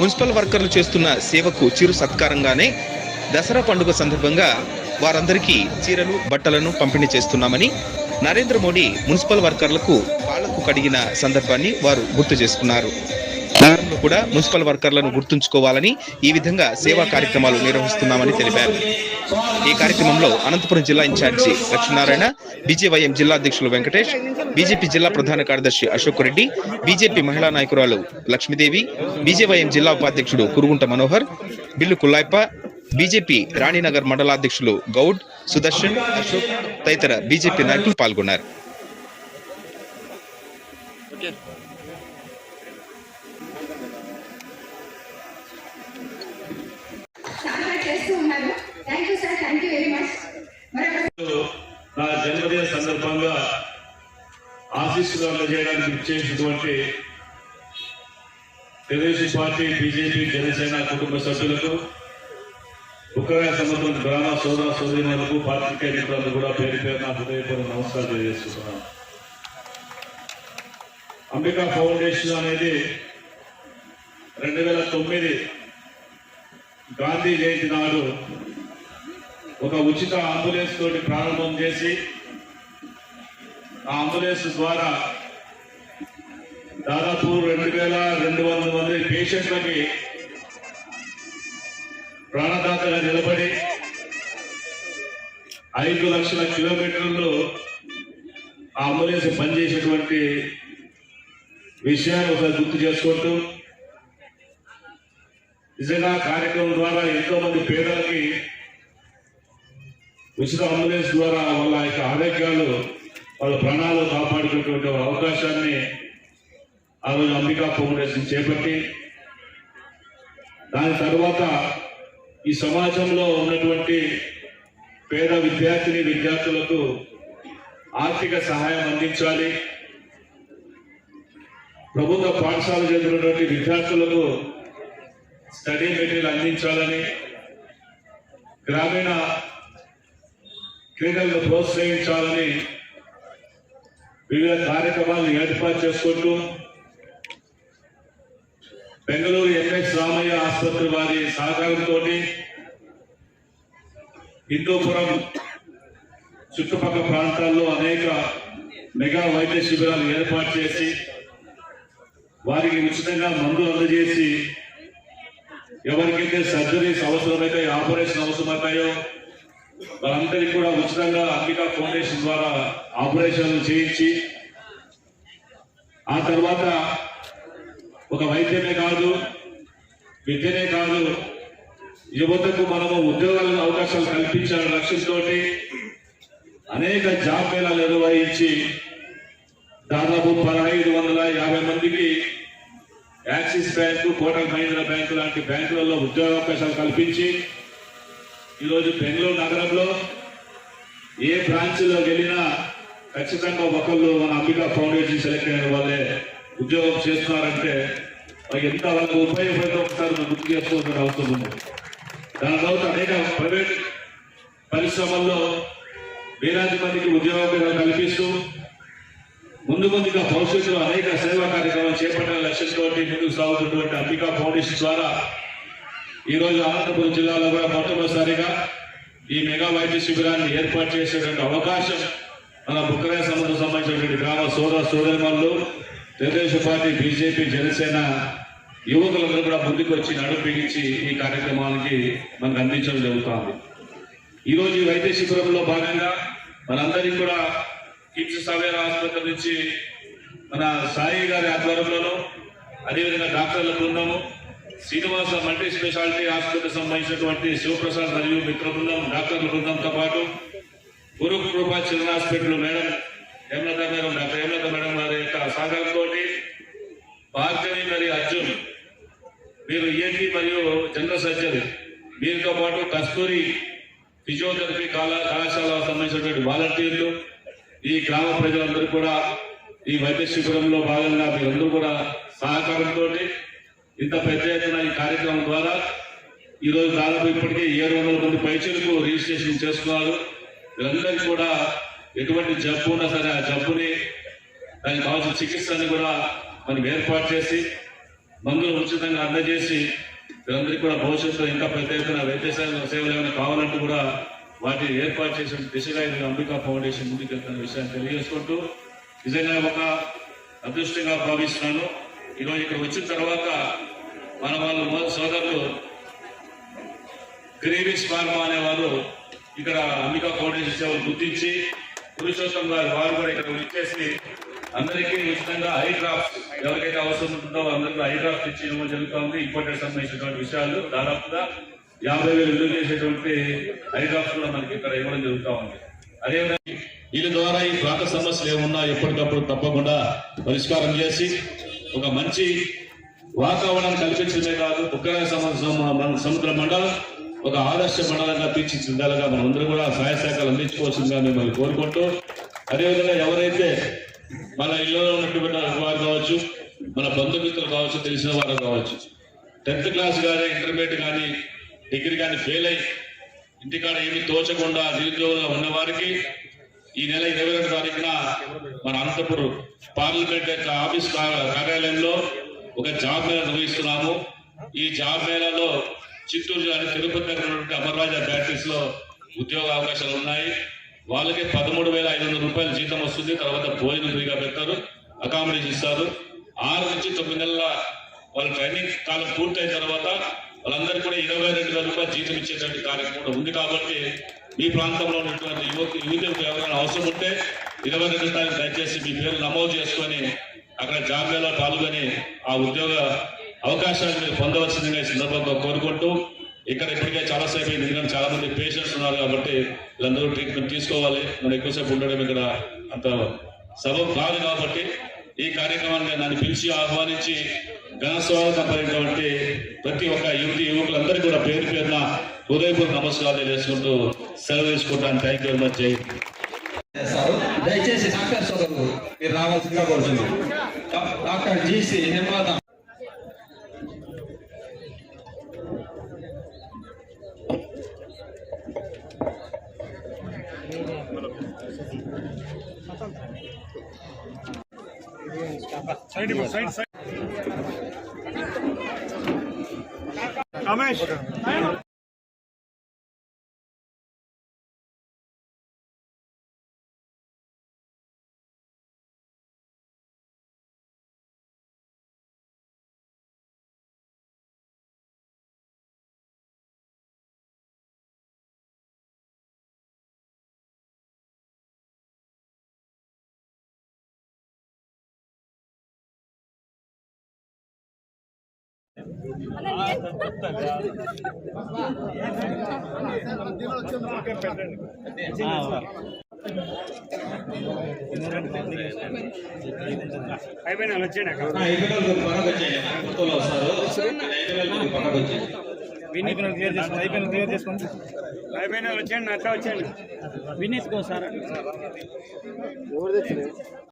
Municipal వర్కర్లు చేస్తున్న సేవకు చిరు సత్కారంగానే దసరా పండుగ సందర్భంగా వారందరికీ చీరలు బట్టలను పంపిణీ చేస్తున్నామని నరేంద్ర మోడీ మున్సిపల్ వర్కర్లకు పాలకు కడిగిన సందర్భాన్ని వారు గుర్తు చేసుకున్నారు. నగరంలో కూడా మున్సిపల్ వర్కర్లను గుర్తుంచుకోవాలని ఈ విధంగా సేవా కార్యక్రమాలు నిర్వహిస్తున్నామని తెలిపారు. ఈ కార్యక్రమంలో అనంతపురం జిల్లా ఇన్ఛార్జి లక్ష్మీనారాయణ బీజేవైఎం జిల్లా అధ్యక్షులు వెంకటేష్ బీజేపీ జిల్లా ప్రధాన కార్యదర్శి అశోక్ రెడ్డి బీజేపీ మహిళా నాయకురాలు లక్ష్మీదేవి బీజేవైఎం జిల్లా ఉపాధ్యక్షుడు కురుగుంట మనోహర్ బిల్లు కుల్లాయప్ప బీజేపీ రాణినగర్ మండలాధ్యక్షులు గౌడ్ సుదర్శన్ అశోక్ తదితర బీజేపీ నాయకులు పాల్గొన్నారు. ఆశీస్సులు అందజేయడానికి ఇచ్చేసినటువంటి తెలుగుదేశం పార్టీ బీజేపీ జనసేన కుటుంబ సభ్యులకు ఉక్రయ సంబంధం గ్రామ సోదర సోదరులకు పాత్రికేయ మిత్రులకు కూడా పేరు పేరు నా హృదయపూర్వక నమస్కారం తెలియజేస్తున్నాను. అంబికా ఫౌండేషన్ అనేది రెండు వేల తొమ్మిది గాంధీ జయంతి నాడు ఒక ఉచిత అంబులెన్స్ తోటి ప్రారంభం చేసి ఆ అంబులెన్స్ ద్వారా దాదాపు రెండు వేల రెండు వందల మంది పేషెంట్లకి ప్రాణదాతగా నిలబడి ఐదు లక్షల కిలోమీటర్లు ఆ అంబులెన్స్ పనిచేసేటువంటి విషయాన్ని ఒకసారి గుర్తు చేసుకుంటూ నిజంగా కార్యక్రమం ద్వారా ఎంతో మంది పేదలకి ఉచిత అంబులెన్స్ ద్వారా వాళ్ళ యొక్క ఆరోగ్యాలు వాళ్ళ ప్రాణాలు కాపాడుకునేటువంటి అవకాశాన్ని ఆ రోజు అంబికా ఫౌండేషన్ చేపట్టి దాని తర్వాత ఈ సమాజంలో ఉన్నటువంటి పేద విద్యార్థిని విద్యార్థులకు ఆర్థిక సహాయం అందించాలి. ప్రభుత్వ పాఠశాల చదివినటువంటి విద్యార్థులకు స్టడీ మెటీరియల్ అందించాలని గ్రామీణ క్రీడలను ప్రోత్సహించాలని వివిధ కార్యక్రమాలను ఏర్పాటు చేసుకుంటూ బెంగళూరు ఎంఎస్ రామయ్య ఆసుపత్రి వారి సహకారంతో హిందూపురం చుట్టుపక్కల ప్రాంతాల్లో అనేక మెగా వైద్య శిబిరాలు ఏర్పాటు చేసి వారికి ఉచితంగా మందులు అందజేసి ఎవరికైతే సర్జరీస్ అవసరమైతే ఆపరేషన్ అవసరమవుతాయో వాళ్ళందరికీ కూడా ఉచితంగా అంబికా ఫౌండేషన్ ద్వారా ఆపరేషన్లు చేయించి ఆ తర్వాత ఒక వైద్యమే కాదు విద్యనే కాదు యువతకు మనము ఉద్యోగాల అవకాశాలు కల్పించాలనే లక్ష్యంతో అనేక జాబ్ మేళాలు నిర్వహించి దాదాపు పదహైదు వందల యాభై మందికి axis bank Kotak Mahindra bank లాంటి బ్యాంకులలో ఉద్యోగావకాశాలు కల్పించి ఈరోజు బెంగళూరు నగరంలో ఏ బ్రాంచ్లో వెళ్ళినా ఖచ్చితంగా ఒకళ్ళు మన అంబికా ఫౌండేషన్ సెలెక్ట్ అయిన వాళ్ళే ఉద్యోగం చేస్తున్నారంటే ఎంత వాళ్ళకు ఉపయోగపడితే ఒకసారి మనం గుర్తు చేసుకోవాల్సిన అవసరం ఉంది. దాని తర్వాత అనేక ప్రైవేట్ పరిశ్రమల్లో వేలాది మందికి ఉద్యోగాలు కల్పిస్తూ ముందు ముందుగా భవిష్యత్తులో అనేక సేవా కార్యక్రమాలు చేపట్టిన లక్ష్యంతో ముందుకు సాగుతున్నటువంటి అంబికా ఫౌండేషన్ ద్వారా ఈ రోజు అనంతపురం జిల్లాలో కూడా మొట్టమొదటిసారిగా ఈ మెగా వైద్య శిబిరాన్ని ఏర్పాటు చేసేటువంటి అవకాశం మన బుక్కరాయ సమస్యకు సంబంధించినటువంటి గ్రామ సోదర సోదరిమల్లు తెలుగుదేశం పార్టీ బీజేపీ జనసేన యువకులందరూ కూడా ముందుకు వచ్చి నడుము ఈ కార్యక్రమానికి మనకు అందించడం జరుగుతుంది. ఈరోజు ఈ వైద్య శిబిరంలో భాగంగా మనందరికీ కూడా కిమ్స్ సవేర ఆసుపత్రి నుంచి మన సాయి గారి ఆధ్వర్యంలోనూ అదేవిధంగా డాక్టర్ల బృందము శ్రీనివాస మల్టీ స్పెషాలిటీ ఆసుపత్రికి సంబంధించినటువంటి శివప్రసాద్ మరియు మిత్ర బృందం డాక్టర్ల బృందంతో పాటు Guru Krupa children hospital madam Hemalatha madam doctor Hemalatha madam వారి యొక్క సహకారంతో భార్గవి మరియు అర్జున్ మీరు ఈఎన్టీ మరియు జనరల్ సర్జరీ వీరితో పాటు కస్తూరి ఫిజియోథెరపీ కళా కళాశాల సంబంధించినటువంటి వాలంటీర్లు ఈ గ్రామ ప్రజలందరూ కూడా ఈ వైద్య శిబిరంలో భాగంగా మీరందరూ కూడా సహకారంతో ఇంత పెద్ద ఎత్తున ఈ కార్యక్రమం ద్వారా ఈ రోజు దాదాపు ఇప్పటికే ఏడు వందల మంది పైచలకు రిజిస్ట్రేషన్ చేసుకున్నారు. వీళ్ళందరికీ కూడా ఎటువంటి జబ్బు ఉన్నా సరే ఆ జబ్బుని దానికి కావాల్సిన చికిత్సని కూడా మనం ఏర్పాటు చేసి మందులు ఉచితంగా అందజేసి వీరందరికీ కూడా భవిష్యత్తులో ఇంకా పెద్ద ఎత్తున వైద్య సేవలు ఏమైనా కావాలంటూ కూడా వాటిని ఏర్పాటు చేసిన దిశగా ఇది అంబికా ఫౌండేషన్ ముందుకు వెళ్తున్న విషయాన్ని తెలియజేసుకుంటూ నిజంగా ఒక అదృష్టంగా భావిస్తున్నాను. ఈరోజు ఇక్కడ వచ్చిన తర్వాత మన వాళ్ళు సోదరులు గ్రీవిస్ ఫార్మా అనేవారు ఇక్కడ అంబికా ఫౌండేషన్ సేవలు గుర్తించి పురుషోత్తం గారు వారు కూడా ఇక్కడ ఇచ్చేసి అందరికీ ఉచితంగా ఐ డ్రాప్స్ ఎవరికైతే అవసరం ఉంటుందో అందరికీ ఐ డ్రాప్స్ ఇచ్చి ఇవ్వడం జరుగుతుంది. ఇంపార్టెంట్ సంబంధించినటువంటి విషయాలు దాదాపుగా యాభై వేలు విలువ చేసేటువంటి ఐ డ్రాప్స్ కూడా మనకి ఇక్కడ ఇవ్వడం జరుగుతూ ఉంది. అదేవిధంగా వీళ్ళ ద్వారా ఈ ప్రాంత సమస్యలు ఏమున్నా ఎప్పటికప్పుడు తప్పకుండా పరిష్కారం చేసి ఒక మంచి వాతావరణం కల్పించడమే కాదు ఉగ్ర సముద్ర మండలం ఒక ఆదర్శ మండలంగా తీర్చిదిద్దాలుగా మనందరూ కూడా సహాయ శాఖలు అందించుకోవాల్సిందిగా మిమ్మల్ని కోరుకుంటూ అదేవిధంగా ఎవరైతే మన ఇళ్ళలో ఉన్నటువంటి వారు కావచ్చు మన బంధుమిత్రులు కావచ్చు తెలిసిన వారు కావచ్చు టెన్త్ క్లాస్ కానీ ఇంటర్మీడియట్ కానీ డిగ్రీ కానీ ఫెయిల్ అయ్యి ఇంటికాడ ఏమి తోచకుండా నిరుద్యోగులుగా ఉన్న వారికి ఈ నెల ఇరవై రెండు తారీఖున మన అనంతపురం పార్లమెంట్ యొక్క ఆఫీస్ కార్యాలయంలో ఒక జాబ్ మేళ నిర్వహిస్తున్నాము. ఈ జాబ్ మేళాలో చిత్తూరు జిల్లా తిరుపతి దగ్గర ఉన్నటువంటి అమర్రాజా బ్యాటరీస్లో ఉద్యోగ అవకాశాలు ఉన్నాయి. వాళ్ళకి పదమూడు వేల ఐదు వందల రూపాయల జీతం వస్తుంది. తర్వాత భోజనం ఫ్రీగా పెడతారు. అకామిడేషన్ ఇస్తారు. ఆరు నుంచి తొమ్మిది నెలల వాళ్ళ ట్రైనింగ్ కాలం పూర్తయిన తర్వాత వాళ్ళందరికీ కూడా ఇరవై రెండు వేల రూపాయలు జీతం ఇచ్చేటువంటి కార్యక్రమం ఉంది కాబట్టి మీ ప్రాంతంలో ఉన్నటువంటి యువకు యువతకు ఎవరైనా అవసరం ఉంటే ఇరవై రెండు తారీఖు దయచేసి మీ పేరు నమోదు చేసుకొని అక్కడ జాబ్ జాబితాలో పాల్గొని ఆ ఉద్యోగ అవకాశాన్ని మీరు పొందవలసిందిగా సందర్భంగా కోరుకుంటూ ఇక్కడ ఇప్పటికే చాలాసేపు అయింది. ఎందుకంటే చాలా మంది పేషెంట్స్ ఉన్నారు కాబట్టి వీళ్ళందరూ ట్రీట్మెంట్ తీసుకోవాలి. మనం ఎక్కువసేపు ఉండడం ఇక్కడ అంత సబబు కాదు కాబట్టి ఈ కార్యక్రమాన్ని నన్ను పిలిచి ఆహ్వానించి ఘన స్వాగతం పలికినటువంటి ప్రతి ఒక్క యువతి యువకులందరికీ కూడా పేరు పేరున హృదయపూర్వక నమస్కారాలు తెలియజేసుకుంటూ సెలవు తీసుకుంటాను. థ్యాంక్ యూ వెరీ మచ్ దయచేసి డాక్టర్ సోదరులు మీరు రావాల్సిందిగా కోరుతున్నాం డా- డాక్టర్ జీసి హేమలత అయిపోయినా వచ్చేయండి పక్కకు వచ్చేయండి. అయిపోయినా క్లియర్ చేసుకోండి అయిపోయినా క్లియర్ చేసుకోండి అయిపోయినా వచ్చాండి అట్లా వచ్చాండి వినీత్ సార్